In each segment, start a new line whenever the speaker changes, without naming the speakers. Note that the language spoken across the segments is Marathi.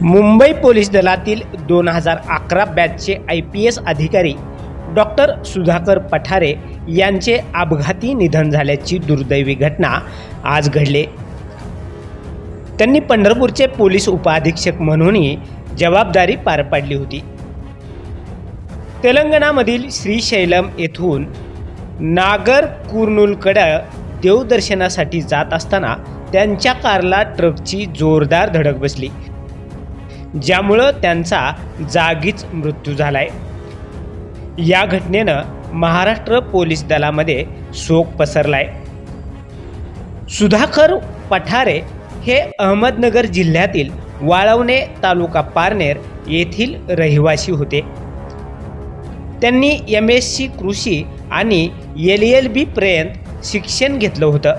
मुंबई पोलीस दलातील दोन हजार अकरा बॅचचे आय पी एस अधिकारी डॉक्टर सुधाकर पठारे यांचे अपघाती निधन झाल्याची दुर्दैवी घटना आज घडले. त्यांनी पंढरपूरचे पोलीस उपअधीक्षक म्हणूनही जबाबदारी पार पाडली होती. तेलंगणामधील श्रीशैलम येथून नागर कुर्नूलकडं देवदर्शनासाठी जात असताना त्यांच्या कारला ट्रकची जोरदार धडक बसली. ज्यामुळं त्यांचा जागीच मृत्यू झालाय. या घटनेनं महाराष्ट्र पोलीस दलामध्ये शोक पसरलाय. सुधाकर पठारे हे अहमदनगर जिल्ह्यातील वाळवणे तालुका पारनेर येथील रहिवासी होते. त्यांनी एम एस सी कृषी आणि एल एल बी पर्यंत शिक्षण घेतलं होतं.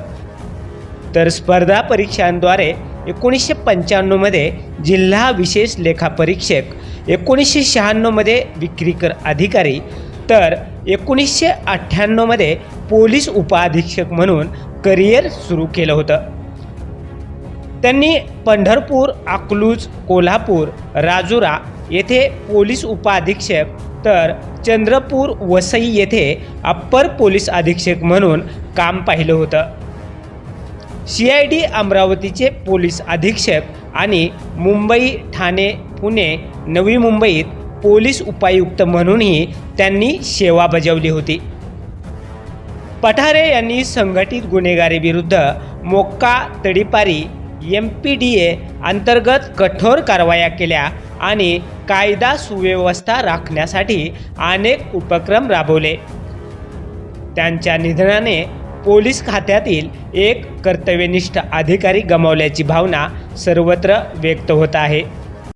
तर स्पर्धा परीक्षांद्वारे एकोणीसशे पंच्याण्णवमध्ये जिल्हा विशेष लेखापरीक्षक एकोणीसशे शहाण्णवमध्ये विक्रीकर अधिकारी तर एकोणीसशे अठ्ठ्याण्णवमध्ये पोलीस उपअधीक्षक म्हणून करिअर सुरू केलं होतं. त्यांनी पंढरपूर अकलूज कोल्हापूर राजुरा येथे पोलीस उपअधीक्षक तर चंद्रपूर वसई येथे अप्पर पोलीस अधीक्षक म्हणून काम पाहिलं होतं. सी आय डी अमरावतीचे पोलीस अधीक्षक आणि मुंबई ठाणे पुणे नवी मुंबईत पोलीस उपायुक्त म्हणूनही त्यांनी सेवा बजावली होती. पठारे यांनी संघटित गुन्हेगारीविरुद्ध मोक्का तडीपारी एम पी डी ए अंतर्गत कठोर कारवाया केल्या आणि कायदा सुव्यवस्था राखण्यासाठी अनेक उपक्रम राबवले. त्यांच्या निधनाने पोलीस खात्यातील एक कर्तव्यनिष्ठ अधिकारी गमावल्याची भावना सर्वत्र व्यक्त होत आहे.